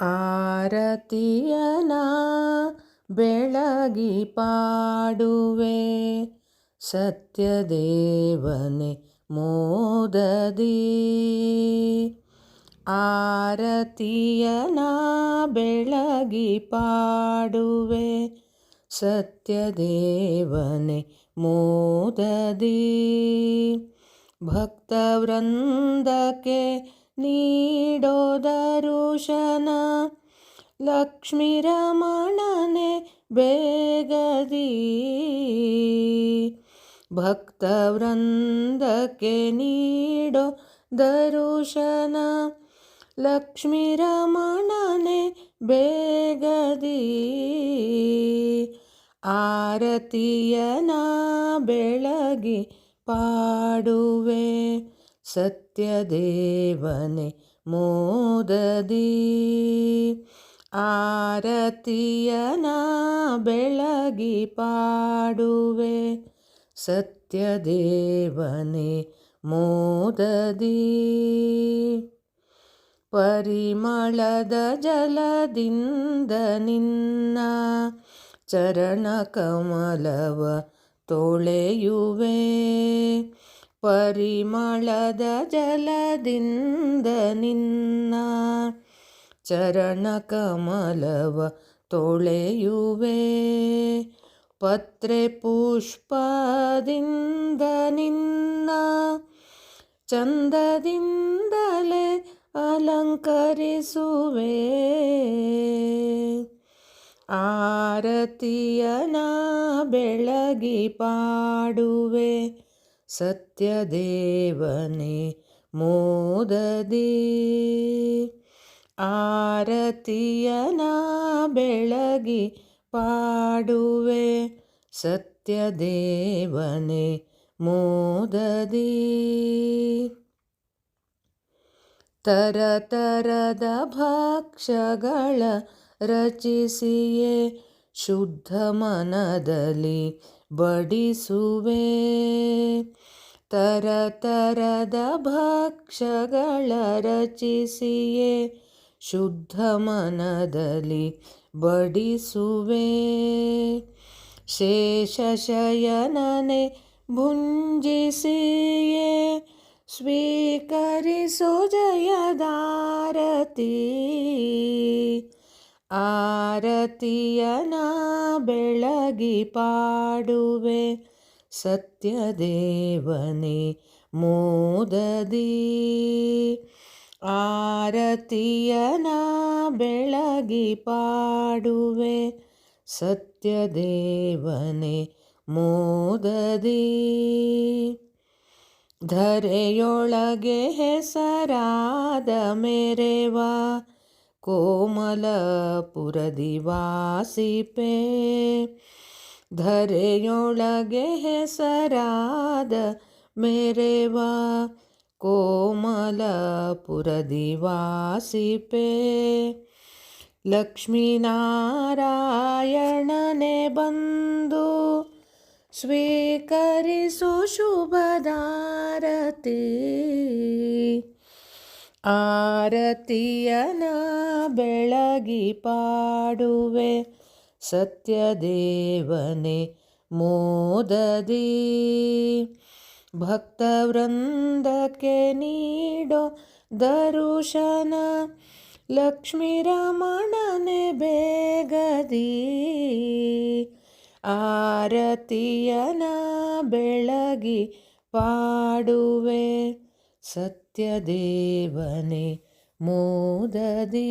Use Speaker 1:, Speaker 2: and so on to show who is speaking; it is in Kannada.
Speaker 1: ಆರತಿಯನ ಬೆಳಗಿ ಪಾಡುವೆ ಸತ್ಯದೇವನೆ ಮೋದದಿ. ಆರತಿಯನ ಬೆಳಗಿ ಪಾಡುವೆ ಸತ್ಯದೇವನೆ ಮೋದದಿ. ಭಕ್ತವೃಂದಕ್ಕೆ ನೀಡೋ ದರುಶನ ಲಕ್ಷ್ಮೀರಮಣನೆ ಬೇಗದಿ ಭಕ್ತವೃಂದಕ್ಕೆ ನೀಡೋ ದರುಶನ ಲಕ್ಷ್ಮೀರಮಣನೆ ಬೇಗದಿ ಆರತಿಯನ ಬೆಳಗಿ ಪಾಡುವೆ ಸತ್ಯದೇವನೆ ಮೋದದಿ ಆರತಿಯನ ಬೆಳಗಿ ಪಾಡುವೆ. ಸತ್ಯದೇವನೆ ಮೋದದಿ ಪರಿಮಳದ ಜಲದಿಂದ ನಿನ್ನ ಚರಣ ಕಮಲವ ತೊಳೆಯುವೆ. ಪರಿಮಳದ ಜಲದಿಂದ ನಿನ್ನ ಚರಣ ಕಮಲವ ತೊಳೆಯುವೆ. ಪತ್ರೆ ಪುಷ್ಪದಿಂದ ನಿನ್ನ ಚಂದದಿಂದಲೇ ಅಲಂಕರಿಸುವೆ. ಆರತಿಯನ ಬೆಳಗಿ ಪಾಡುವೆ. ಸತ್ಯದೇವನೆ ಮೋದದಿ. ಆರತಿಯನ ಬೆಳಗಿ ಪಾಡುವೆ ಸತ್ಯದೇವನೆ ಮೋದದಿ. ತರತರದ ಭಕ್ಷ್ಯಗಳ ರಚಿಸಿಯೇ ಶುದ್ಧ ಮನದಲ್ಲಿ ಬಡಿಸುವೆ ತರತರದ ಭಕ್ಷ್ಯಗಳ ರಚಿಸಿಯೇ ಶುದ್ಧ ಮನದಲ್ಲಿ ಬಡಿಸುವೆ ಶೇಷಶಯನನೆ ಭುಂಜಿಸಿಯೇ ಸ್ವೀಕರಿಸು ಜಯದಾರತಿ ಆರತಿಯನ ಬೆಳಗಿ ಪಾಡುವೆ. ಸತ್ಯದೇವನೇ ಮೋದದಿ ಆರತಿಯನ ಬೆಳಗಿ ಪಾಡುವೆ. ಸತ್ಯದೇವನೇ ಮೋದದಿ ಧರೆಯೊಳಗೆ ಹೆಸರಾದ ಮೆರೆವ. ಕೋಮಲಪುರದಿ ವಾಸಿಪೆ ಧರೆಯೊಳಗೆ ಹೆಸರಾದ ಮೆರೆವ. ಕೋಮಲಪುರದಿವಾಸಿಪೆ ಲಕ್ಷ್ಮೀನಾರಾಯಣನೆ ಬಂದು ಸ್ವೀಕರಿಸು ಶುಭದಾರತಿ. ಆರತಿಯನ ಬೆಳಗಿ ಪಾಡುವೆ ಸತ್ಯದೇವನೆ ಮೋದದಿ. ಭಕ್ತವೃಂದಕ್ಕೆ ನೀಡೋ ದರುಶನ ಲಕ್ಷ್ಮೀರಮಣನೆ ಬೇಗದಿ. ಆರತಿಯನ ಬೆಳಗಿ ಪಾಡುವೆ सत्यदेवने मोददे।